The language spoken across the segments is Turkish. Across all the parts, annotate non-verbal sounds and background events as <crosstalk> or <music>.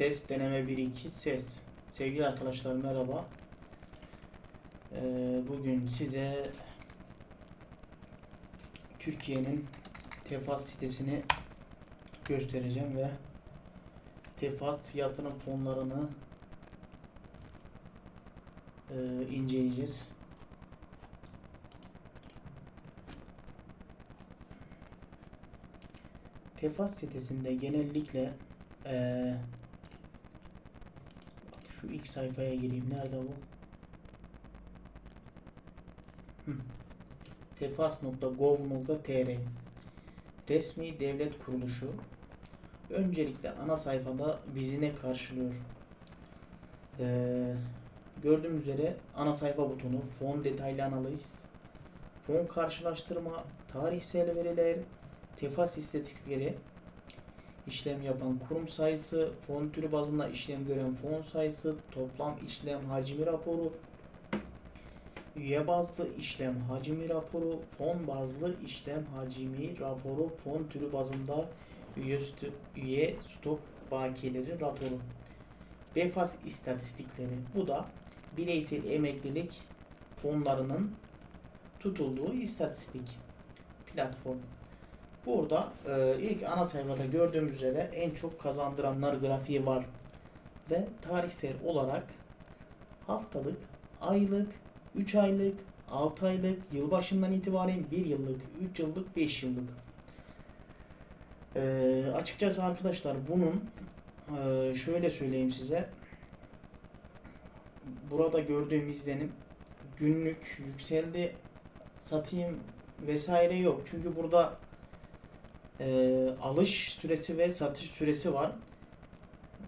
Ses deneme 1 2 ses. Sevgili arkadaşlar merhaba. Ee, bugün size Türkiye'nin Tefas sitesini göstereceğim ve Tefas yatırım fonlarını e, inceleyeceğiz. Tefas sitesinde genellikle bak şu ilk sayfaya gireyim. Nerede bu? Tefas.gov.tr Resmi devlet kuruluşu öncelikle ana sayfada bizi ne karşılıyor? Eee gördüğüm üzere ana sayfa butonu, fon detaylı analiz, fon karşılaştırma, tarihsel veriler, tefas istatistikleri, işlem yapan kurum sayısı, fon türü bazında işlem gören fon sayısı, toplam işlem hacmi raporu, üye bazlı işlem hacmi raporu, fon bazlı işlem hacmi raporu, fon türü bazında üye, üye stok bakiyeleri raporu. Befas istatistikleri. Bu da bireysel emeklilik fonlarının tutulduğu istatistik platform. Burada e, ilk ana sayfada gördüğümüz üzere en çok kazandıranlar grafiği var. Ve tarihsel olarak haftalık, aylık, 3 aylık, 6 aylık, yılbaşından itibaren 1 yıllık, 3 yıllık, 5 yıllık. E, açıkçası arkadaşlar bunun e, şöyle söyleyeyim size. Burada gördüğüm izlenim günlük yükseldi satayım vesaire yok. Çünkü burada e, alış süresi ve satış süresi var.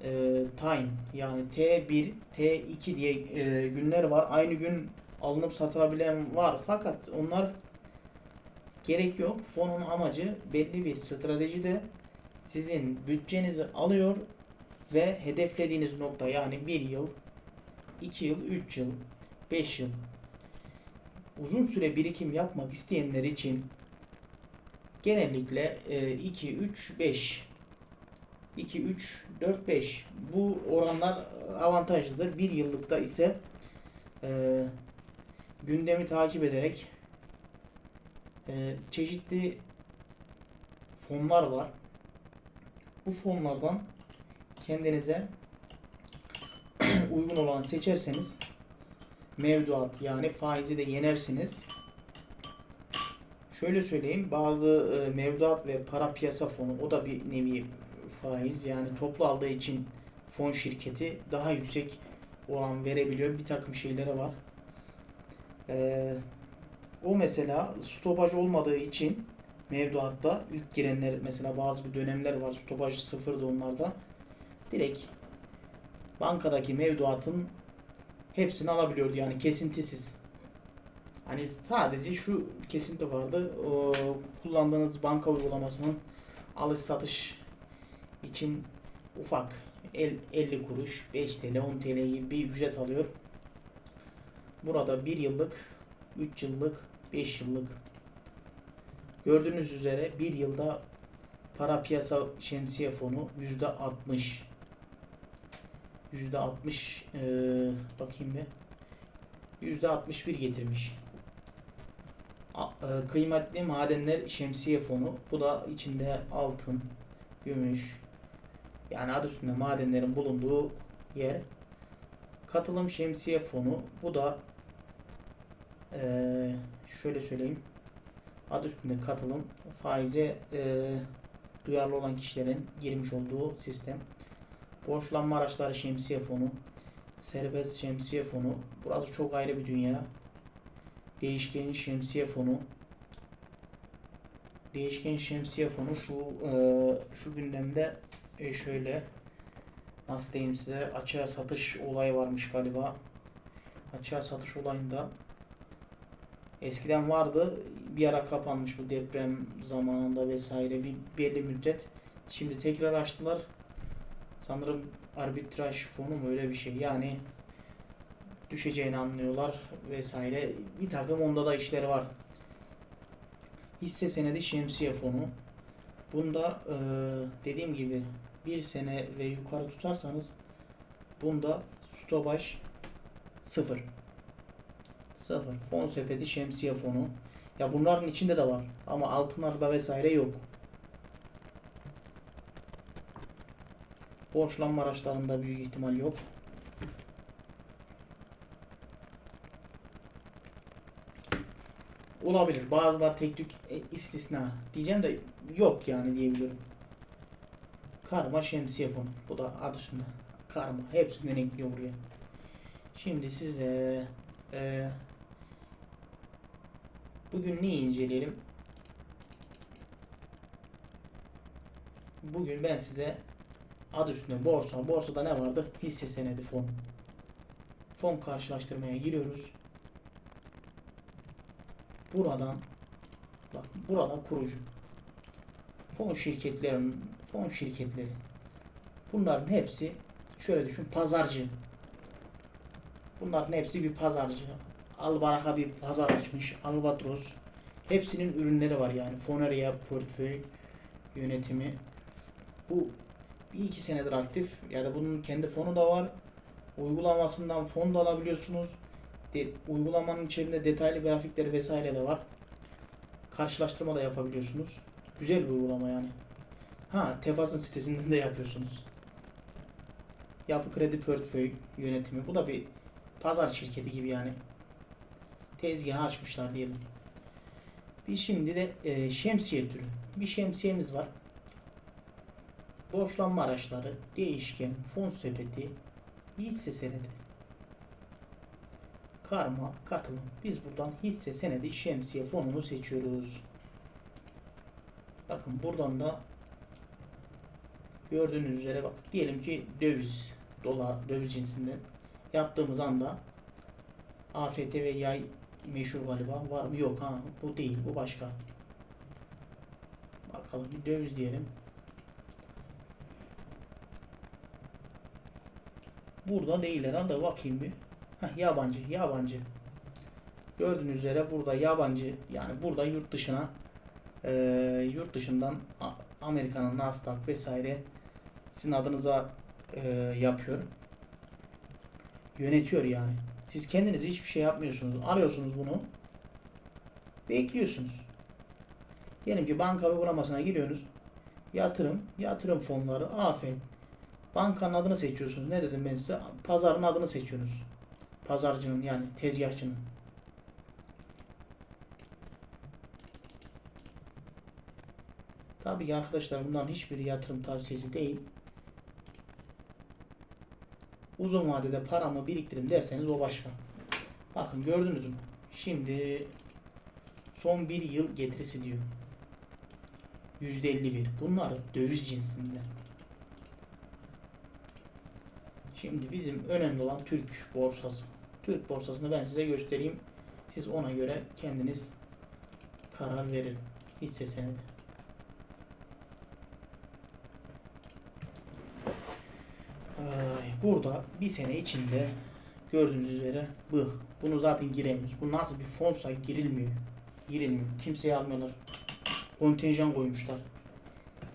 E, time yani T1, T2 diye e, günler var. Aynı gün alınıp satılabilen var. Fakat onlar gerek yok. Fonun amacı belli bir stratejide sizin bütçenizi alıyor ve hedeflediğiniz nokta yani 1 yıl, 2 yıl, 3 yıl, 5 yıl uzun süre birikim yapmak isteyenler için genellikle e, 2, 3, 5 2, 3, 4, 5 bu oranlar avantajlıdır. Bir yıllıkta ise e, gündemi takip ederek e, çeşitli fonlar var. Bu fonlardan kendinize <clears throat> uygun olanı seçerseniz mevduat yani faizi de yenersiniz. Şöyle söyleyeyim bazı e, mevduat ve para piyasa fonu o da bir nevi faiz yani toplu aldığı için fon şirketi daha yüksek oran verebiliyor. Bir takım şeyleri var. Ee, o mesela stopaj olmadığı için mevduatta ilk girenler mesela bazı bir dönemler var stopaj sıfırdı onlarda. Direkt bankadaki mevduatın hepsini alabiliyordu yani kesintisiz. Hani sadece şu kesinti vardı. O, kullandığınız banka uygulamasının alış satış için ufak el- 50 kuruş, 5 TL, 10 TL gibi bir ücret alıyor. Burada 1 yıllık, 3 yıllık, 5 yıllık. Gördüğünüz üzere 1 yılda para piyasa şemsiye fonu %60 %60 eee bakayım bir %61 getirmiş. E, Kıymetli madenler şemsiye fonu. Bu da içinde altın, gümüş yani adı üstünde madenlerin bulunduğu yer. Katılım şemsiye fonu. Bu da eee, şöyle söyleyeyim. Adı üstünde katılım faize eee, duyarlı olan kişilerin girmiş olduğu sistem. Borçlanma araçları şemsiye fonu. Serbest şemsiye fonu. Burası çok ayrı bir dünya. Değişken şemsiye fonu. Değişken şemsiye fonu şu eee, şu gündemde e, şöyle nasıl diyeyim size açığa satış olayı varmış galiba. Açığa satış olayında eskiden vardı bir ara kapanmış bu deprem zamanında vesaire bir belli müddet. Şimdi tekrar açtılar. Sanırım arbitraj fonu mu öyle bir şey. Yani düşeceğini anlıyorlar vesaire. Bir takım onda da işleri var. Hisse senedi şemsiye fonu. Bunda eee, dediğim gibi bir sene ve yukarı tutarsanız bunda stopaj sıfır. Sıfır. Fon sepeti şemsiye fonu. Ya bunların içinde de var ama altınlarda vesaire yok. Borçlanma araçlarında büyük ihtimal yok. Olabilir. Bazılar tek tük e, istisna. Diyeceğim de yok yani diyebiliyorum. Karma şemsiye fonu. Bu da adı üstünde. Karma. Hepsinden ekliyor buraya. Şimdi size e, bugün neyi inceleyelim? Bugün ben size adı üstünde borsa. Borsada ne vardı? Hisse senedi fon. Fon karşılaştırmaya giriyoruz. Buradan bak burada kurucu. Fon şirketlerin fon şirketleri. Bunların hepsi şöyle düşün pazarcı. Bunların hepsi bir pazarcı. Albaraka bir pazar açmış. Albatros. Hepsinin ürünleri var yani. Foneria portföy yönetimi. Bu bir iki senedir aktif. Yani bunun kendi fonu da var. Uygulamasından fon da alabiliyorsunuz. De, uygulamanın içerisinde detaylı grafikleri vesaire de var. Karşılaştırma da yapabiliyorsunuz. Güzel bir uygulama yani. Ha, Tefas'ın sitesinden de yapıyorsunuz. Yapı Kredi Portföy yönetimi. Bu da bir pazar şirketi gibi yani. Tezgahı açmışlar diyelim. Bir şimdi de e, şemsiye türü. Bir şemsiyemiz var. Borçlanma araçları, değişken, fon sepeti, hisse senedi. Karma, katılım. Biz buradan hisse senedi, şemsiye fonunu seçiyoruz. Bakın buradan da gördüğünüz üzere bak diyelim ki döviz, dolar, döviz cinsinden yaptığımız anda AFT ve yay meşhur galiba var mı? Yok ha bu değil bu başka. Bakalım bir döviz diyelim. Burada değil herhalde bakayım bir. Heh, yabancı yabancı. Gördüğünüz üzere burada yabancı yani burada yurt dışına e, yurt dışından Amerika'nın Nasdaq vesaire sizin adınıza e, yapıyor. Yönetiyor yani. Siz kendiniz hiçbir şey yapmıyorsunuz. Arıyorsunuz bunu. Bekliyorsunuz. Diyelim ki banka uygulamasına giriyorsunuz. Yatırım, yatırım fonları, afet. Bankanın adını seçiyorsunuz. Ne dedim ben size? Pazarın adını seçiyorsunuz. Pazarcının yani tezgahçının. Tabii ki arkadaşlar bunların hiçbiri yatırım tavsiyesi değil. Uzun vadede paramı biriktirim derseniz o başka. Bakın gördünüz mü? Şimdi son bir yıl getirisi diyor. %51. Bunlar döviz cinsinde. Şimdi bizim önemli olan Türk borsası. Türk borsasını ben size göstereyim. Siz ona göre kendiniz karar verin. Hisse senedi. Burada bir sene içinde gördüğünüz üzere bu. Bunu zaten giremiyoruz. Bu nasıl bir fonsa girilmiyor. Girilmiyor. Kimseye almıyorlar. Kontenjan koymuşlar.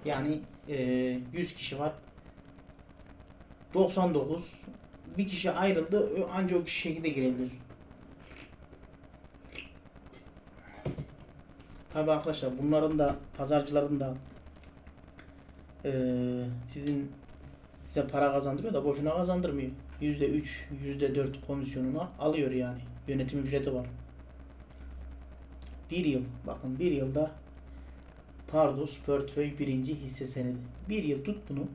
Yani eee 100 kişi var. 99 bir kişi ayrıldı ancak o kişi şekilde girebiliyorsun. Tabi arkadaşlar bunların da pazarcıların da eee, sizin size para kazandırıyor da boşuna kazandırmıyor. %3, %4 komisyonunu alıyor yani. Yönetim ücreti var. Bir yıl. Bakın bir yılda Pardos portföy birinci hisse senedi. Bir yıl tut bunu.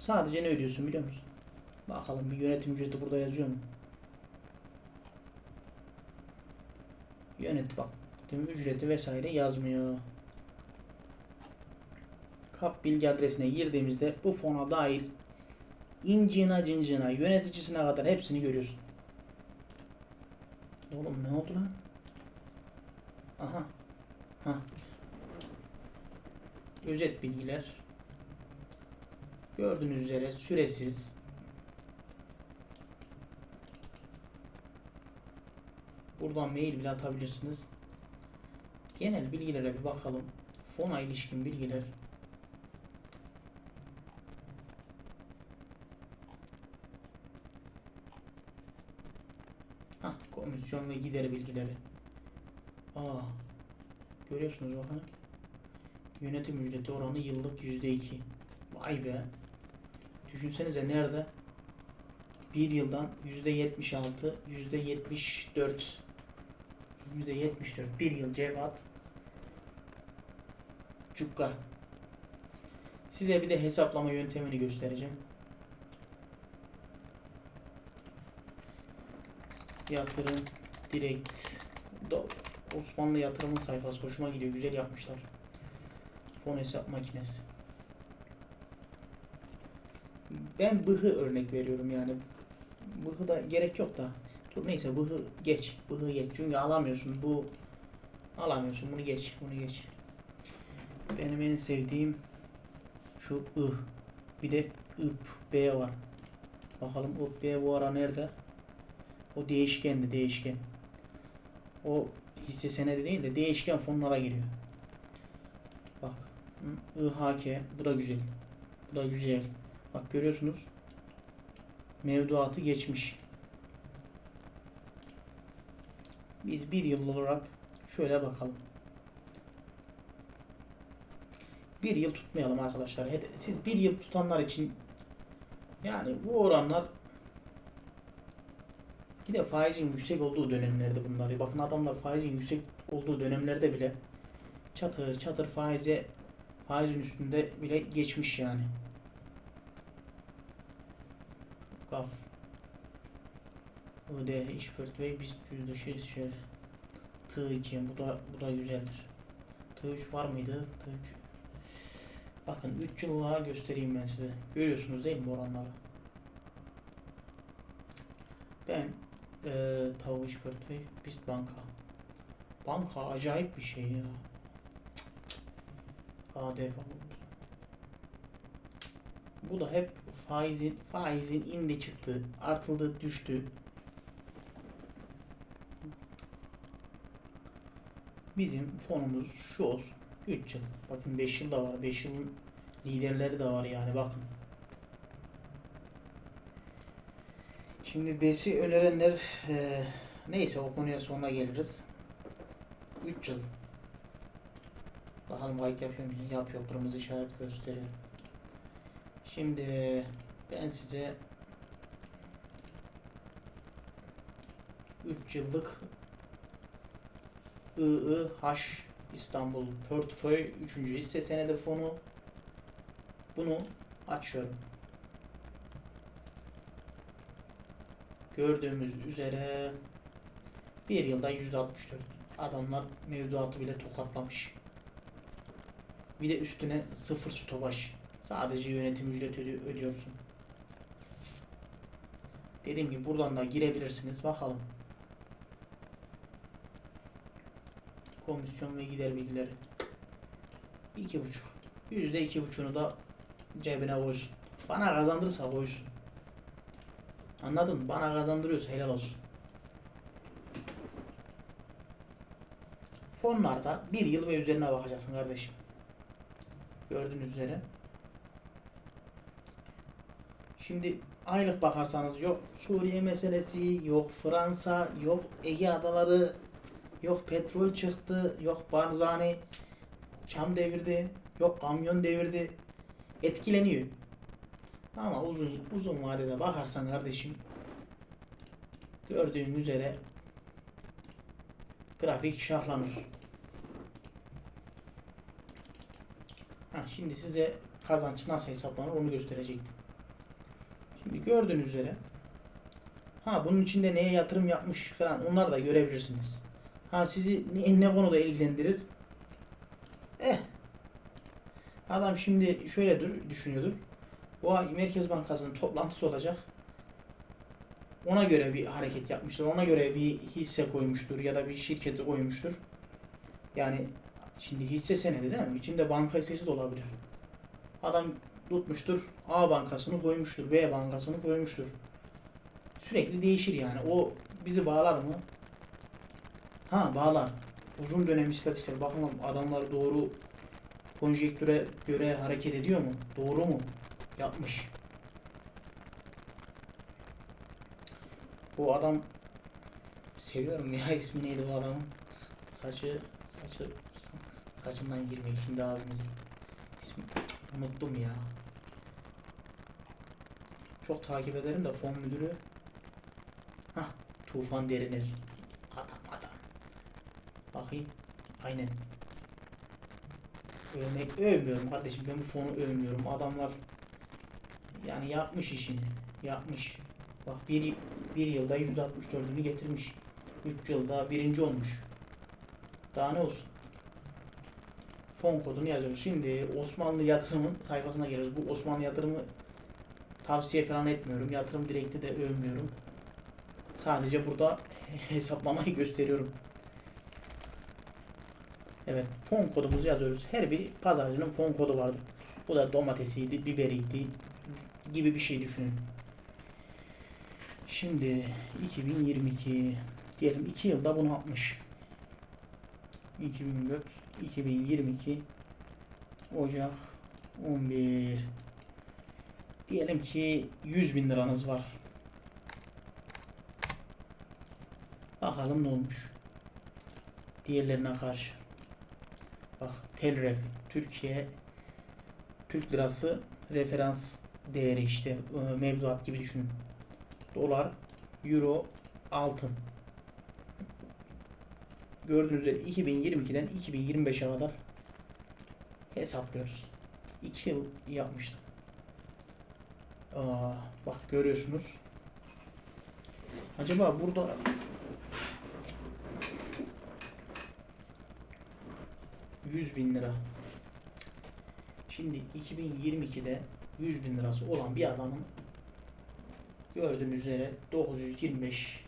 Sadece ne ödüyorsun biliyor musun? Bakalım bir yönetim ücreti burada yazıyor mu? Yönet bak. Yönetim ücreti vesaire yazmıyor. Kap bilgi adresine girdiğimizde bu fona dair incina cincina yöneticisine kadar hepsini görüyorsun. Oğlum ne oldu lan? Aha. Ha. Özet bilgiler. Gördüğünüz üzere süresiz. Buradan mail bile atabilirsiniz. Genel bilgilere bir bakalım. Fona ilişkin bilgiler. Hah, komisyon ve gider bilgileri. Aa, görüyorsunuz bakın. Yönetim ücreti oranı yıllık %2. Vay be. Düşünsenize nerede? Bir yıldan yüzde yetmiş altı, yüzde yetmiş dört. Yüzde yetmiş dört. Bir yıl cevat. Cukka. Size bir de hesaplama yöntemini göstereceğim. Yatırım direkt Osmanlı yatırımın sayfası hoşuma gidiyor. Güzel yapmışlar. Fon hesap makinesi. Ben bıhı örnek veriyorum yani. Bıhı da gerek yok da. Dur neyse bıhı geç. Bıhı geç. Çünkü alamıyorsun. Bu alamıyorsun. Bunu geç. Bunu geç. Benim en sevdiğim şu ı. Bir de ıp b var. Bakalım ıp b bu ara nerede? O değişkendi değişken. O hisse senedi değil de değişken fonlara giriyor. Bak. IHK bu da güzel. Bu da güzel. Bak görüyorsunuz. Mevduatı geçmiş. Biz bir yıl olarak şöyle bakalım. Bir yıl tutmayalım arkadaşlar. Siz bir yıl tutanlar için yani bu oranlar bir de faizin yüksek olduğu dönemlerde bunlar. Bakın adamlar faizin yüksek olduğu dönemlerde bile çatır çatır faize faizin üstünde bile geçmiş yani. Gaf. ID iş portföy biz yüzdeşi şey. T2 bu da bu da güzeldir. T3 var mıydı? T3 Bakın 3 yıllığa göstereyim ben size. Görüyorsunuz değil mi oranları? Ben eee tavuk iş portföy BIST banka. Banka acayip bir şey ya. AD. Bu da hep faizin faizin indi çıktı, artıldı, düştü. Bizim fonumuz şu olsun. 3 yıl. Bakın 5 yıl da var. 5 yılın liderleri de var yani bakın. Şimdi BES'i önerenler eee, neyse o konuya sonra geliriz. 3 yıl. Bakalım kayıt yapıyor mu? Yapıyor. Kırmızı işaret gösteriyor. Şimdi ben size 3 yıllık IIH İstanbul Portföy 3. hisse senedi fonu bunu açıyorum. Gördüğümüz üzere bir yılda %64. Adamlar mevduatı bile tokatlamış. Bir de üstüne sıfır stopaj. Sadece yönetim ücreti ödüyorsun. Dediğim gibi buradan da girebilirsiniz. Bakalım. Komisyon ve gider bilgileri. İki buçuk. Yüzde iki buçuğunu da cebine koysun. Bana kazandırırsa koysun. Anladın mı? Bana kazandırıyorsa helal olsun. Fonlarda bir yıl ve üzerine bakacaksın kardeşim. Gördüğünüz üzere. Şimdi aylık bakarsanız yok Suriye meselesi, yok Fransa, yok Ege adaları, yok petrol çıktı, yok Barzani çam devirdi, yok kamyon devirdi. Etkileniyor. Ama uzun uzun vadede bakarsan kardeşim gördüğün üzere grafik şahlanır. Ha, şimdi size kazanç nasıl hesaplanır onu gösterecektim. Şimdi gördüğünüz üzere ha bunun içinde neye yatırım yapmış falan onları da görebilirsiniz. Ha sizi ne, ne konuda ilgilendirir? Eh. Adam şimdi şöyle dur- düşünüyordur. Bu ay Merkez Bankası'nın toplantısı olacak. Ona göre bir hareket yapmıştır. Ona göre bir hisse koymuştur ya da bir şirketi koymuştur. Yani şimdi hisse senedi değil mi? İçinde banka hissesi de olabilir. Adam tutmuştur. A bankasını koymuştur. B bankasını koymuştur. Sürekli değişir yani. O bizi bağlar mı? Ha bağlar. Uzun dönem istatistikler. Bakalım adamlar doğru konjektüre göre hareket ediyor mu? Doğru mu? Yapmış. Bu adam seviyorum ya <laughs> ismi neydi bu adamın? Saçı saçı saçından girmek şimdi abimizin. İsmi unuttum ya. Çok takip ederim de fon müdürü. Hah Tufan Deriner. Adam adam. Bakayım. Aynen. Övmek, övmüyorum kardeşim. Ben bu fonu övmüyorum. Adamlar yani yapmış işini. Yapmış. Bak bir, bir yılda %64'ünü getirmiş. 3 yılda birinci olmuş. Daha ne olsun? Fon kodunu yazıyoruz. Şimdi Osmanlı yatırımın sayfasına geliyoruz. Bu Osmanlı yatırımı tavsiye falan etmiyorum. Yatırım direkti de övmüyorum. Sadece burada <laughs> hesaplamayı gösteriyorum. Evet, fon kodumuzu yazıyoruz. Her bir pazarcının fon kodu vardır. Bu da domatesiydi, biberiydi gibi bir şey düşünün. Şimdi 2022 diyelim 2 yılda bunu yapmış. 2004 2022 Ocak 11 diyelim ki 100 bin liranız var. Bakalım ne olmuş. Diğerlerine karşı. Bak Telref Türkiye Türk lirası referans değeri işte e, mevduat gibi düşünün. Dolar, euro, altın. Gördüğünüz üzere 2022'den 2025'e kadar hesaplıyoruz. 2 yıl yapmıştım. Aa, bak görüyorsunuz. Acaba burada ...100 bin lira. Şimdi 2022'de 100 bin lirası olan bir adamın gördüğünüz üzere 925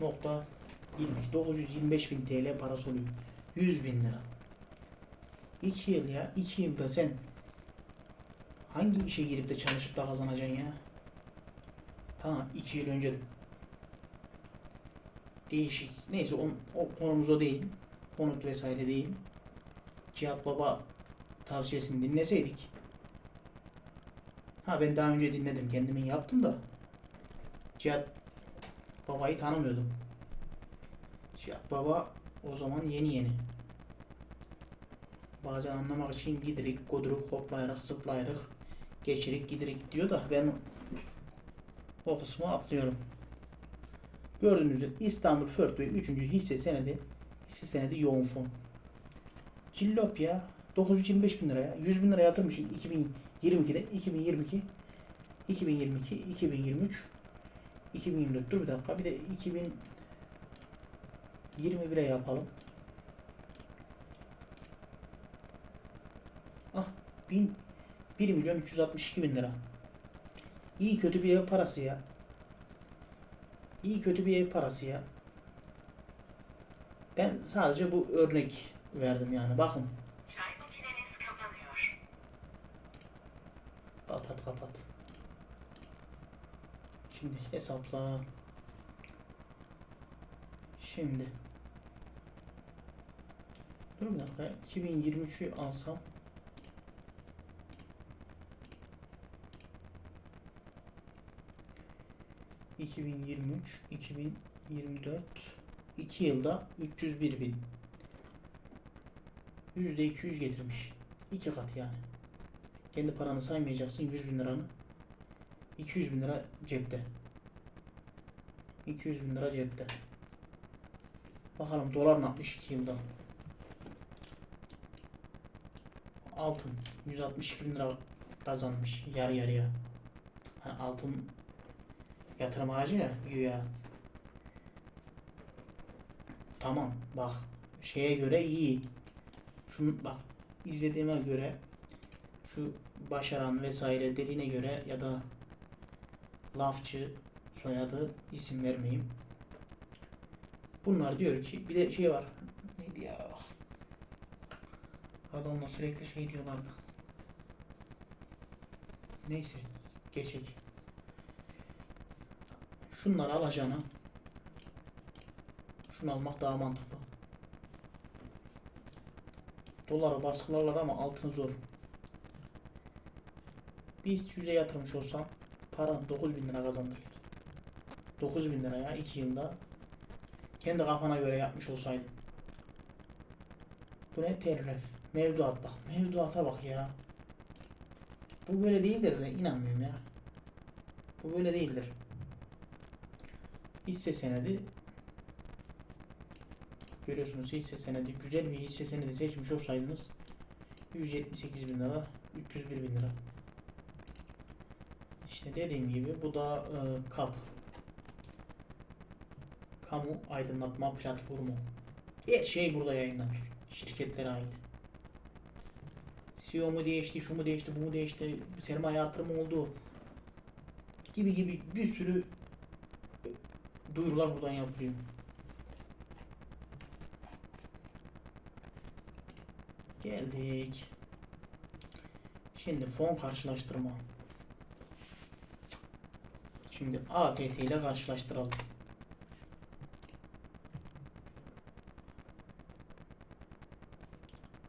nokta 22 925 bin TL parası oluyor. 100 bin lira. 2 yıl ya. 2 yılda sen hangi işe girip de çalışıp da kazanacaksın ya? Ha 2 yıl önce değişik. Neyse o, o konumuz o değil. Konut vesaire değil. Cihat Baba tavsiyesini dinleseydik. Ha ben daha önce dinledim. Kendimin yaptım da. Cihat Baba'yı tanımıyordum. Cihat Baba o zaman yeni yeni. Bazen anlamak için gidirik, goduruk, hoplayarak, zıplayarak, geçirik, gidirik diyor da ben o kısmı atlıyorum. Gördüğünüz üzere İstanbul Förtü'yü 3. hisse senedi hisse senedi yoğun fon. Cillop ya 925 bin liraya 100 bin liraya yatırmışsın 2022'de 2022 2022 2023 2024 dur bir dakika bir de 2021'e yapalım. Ah 1000 1 milyon 362 bin lira. İyi kötü bir ev parası ya. İyi kötü bir ev parası ya. Ben sadece bu örnek verdim yani. Bakın. Çay makineniz kapanıyor. Kapat kapat. Şimdi hesapla. Şimdi. Dur bir dakika. 2023'ü alsam. ...2023, 2024... ...2 yılda 301 bin. %200 getirmiş. İki kat yani. Kendi paranı saymayacaksın 100 bin liranı. 200 bin lira cepte. 200 bin lira cepte. Bakalım dolar ne yapmış 2 yılda. Altın 162 bin lira kazanmış yarı yarıya. Hani altın yatırım aracı ya güya. Tamam bak şeye göre iyi. Şunu bak izlediğime göre şu başaran vesaire dediğine göre ya da lafçı soyadı isim vermeyeyim. Bunlar diyor ki bir de şey var. Neydi ya? Adamla sürekli şey diyorlardı. Neyse geçek. Şunları alacağına şunu almak daha mantıklı. Doları baskılarlar ama altın zor. Biz 100'e yatırmış olsam paran 9000 lira kazandırıyor. 9000 liraya 2 yılda Kendi kafana göre yapmış olsaydın. Bu ne terref? Mevduat bak. Mevduata bak ya. Bu böyle değildir de inanmıyorum ya. Bu böyle değildir. Hisse senedi. Görüyorsunuz hisse senedi güzel bir hisse senedi seçmiş olsaydınız 178 bin lira 301 bin lira. İşte dediğim gibi bu da e, KAP. Kamu Aydınlatma Platformu. Her şey burada yayınlanır şirketlere ait. CEO mu değişti, şu mu değişti, bu mu değişti, sermaye artırımı oldu gibi gibi bir sürü duyurular buradan yapılıyor. Geldik. Şimdi fon karşılaştırma. Şimdi AFT ile karşılaştıralım.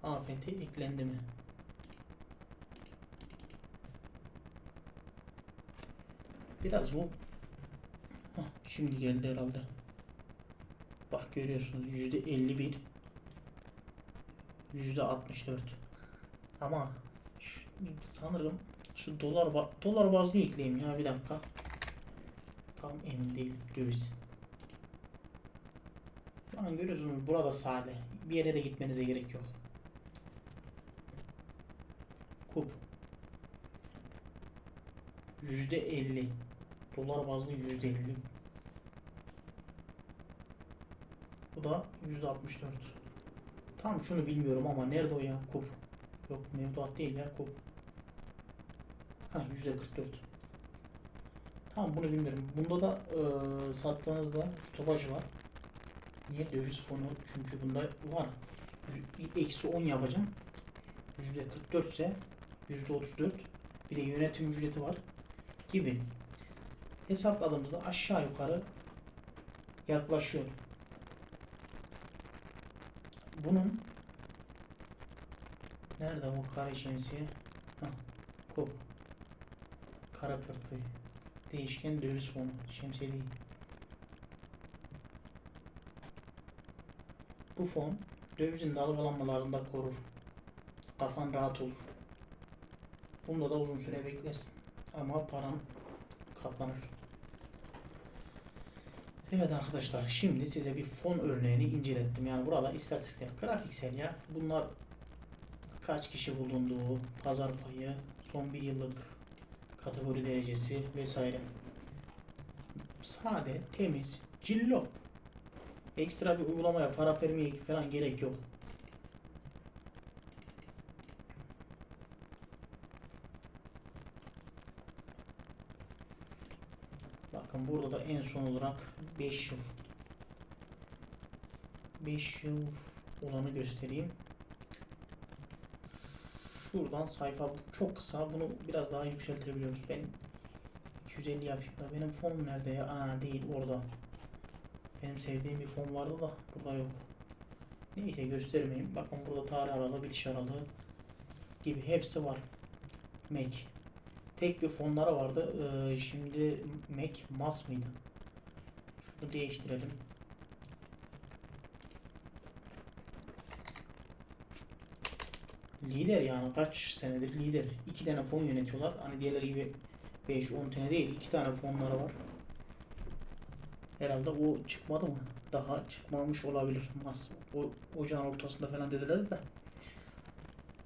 AFT eklendi mi? Biraz bu şimdi geldi herhalde. Bak görüyorsunuz yüzde 51 yüzde 64 ama şu- sanırım şu dolar dolar bazlı ekleyeyim ya bir dakika. Tam emin değilim döviz. Bakın görüyorsunuz burada sade. Bir yere de gitmenize gerek yok. Kup. Yüzde 50 dolar bazlı yüzde 50 bu da yüzde 64 Tam şunu bilmiyorum ama nerede o ya? Kup. Yok mevduat değil ya kup. Ha yüzde 44. Tamam bunu bilmiyorum. Bunda da eee sattığınızda stopaj var. Niye döviz fonu? Çünkü bunda var. Eksi 10 yapacağım. Yüzde 44 ise yüzde 34. Bir de yönetim ücreti var. Gibi. Hesapladığımızda aşağı yukarı yaklaşıyor. Bunun nerede bu kare şemsiye? Hah, kop. Kara portföy. Değişken döviz fonu. Şemsiye değil. Bu fon dövizin dalgalanmalarında korur. Kafan rahat olur. Bunda da uzun süre beklersin. Ama paran katlanır. Evet arkadaşlar şimdi size bir fon örneğini incelettim. Yani burada istatistikler, grafiksel ya. Bunlar kaç kişi bulunduğu, pazar payı, son bir yıllık kategori derecesi vesaire. Sade, temiz, cillop. Ekstra bir uygulamaya para vermeye falan gerek yok. Bakın burada da en son olarak 5 yıl 5 yıl olanı göstereyim. Şuradan sayfa çok kısa. Bunu biraz daha yükseltebiliyoruz. Ben 250 yapayım da benim fonum nerede ya? Aa değil orada. Benim sevdiğim bir fon vardı da burada yok. Neyse göstermeyeyim. Bakın burada tarih aralığı, bitiş aralığı gibi hepsi var. Mac. Tek bir fonları vardı. Ee, şimdi Mac Mas mıydı? Şunu değiştirelim. Lider yani kaç senedir lider. İki tane fon yönetiyorlar. Hani diğerleri gibi 5-10 tane değil. iki tane fonları var. Herhalde o çıkmadı mı? Daha çıkmamış olabilir. Mas. O ocağın ortasında falan dediler de.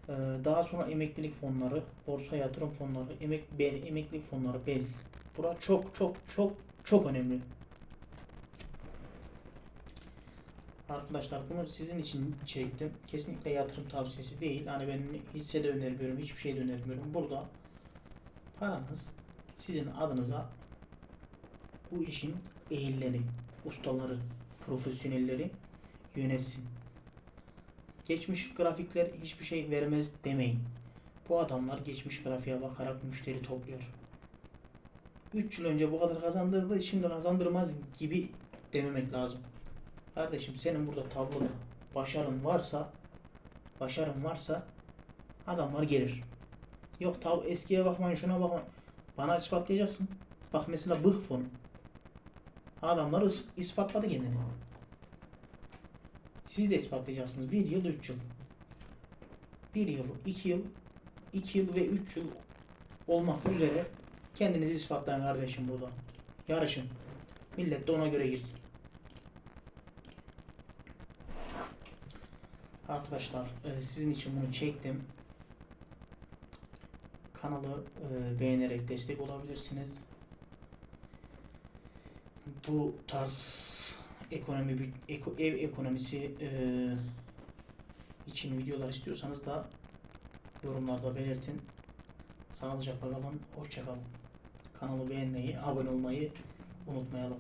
Ee, daha sonra emeklilik fonları, borsa yatırım fonları, emek emeklilik fonları, BES. Bura çok çok çok çok önemli. Arkadaşlar bunu sizin için çektim. Kesinlikle yatırım tavsiyesi değil. Hani ben hisse de önermiyorum, hiçbir şey de önermiyorum. Burada paranız sizin adınıza bu işin ehilleri, ustaları, profesyonelleri yönetsin. Geçmiş grafikler hiçbir şey vermez demeyin. Bu adamlar geçmiş grafiğe bakarak müşteri topluyor. 3 yıl önce bu kadar kazandırdı, şimdi kazandırmaz gibi dememek lazım. Kardeşim senin burada tabloda başarın varsa, başarın varsa adamlar gelir. Yok tab eskiye bakmayın şuna bakmayın. Bana ispatlayacaksın. Bak mesela bıh fonu. Adamlar is- ispatladı kendini. Siz de ispatlayacaksınız. Bir yıl, üç yıl. Bir yıl, iki yıl, iki yıl ve üç yıl olmak üzere kendinizi ispatlayın kardeşim burada. Yarışın. Millet de ona göre girsin. Arkadaşlar e, sizin için bunu çektim. Kanalı e, beğenerek destek olabilirsiniz. Bu tarz ekonomi eko- ev ekonomisi e, için videolar istiyorsanız da yorumlarda belirtin. Sağlıcakla kalın, hoşça kalın. Kanalı beğenmeyi, abone olmayı unutmayalım.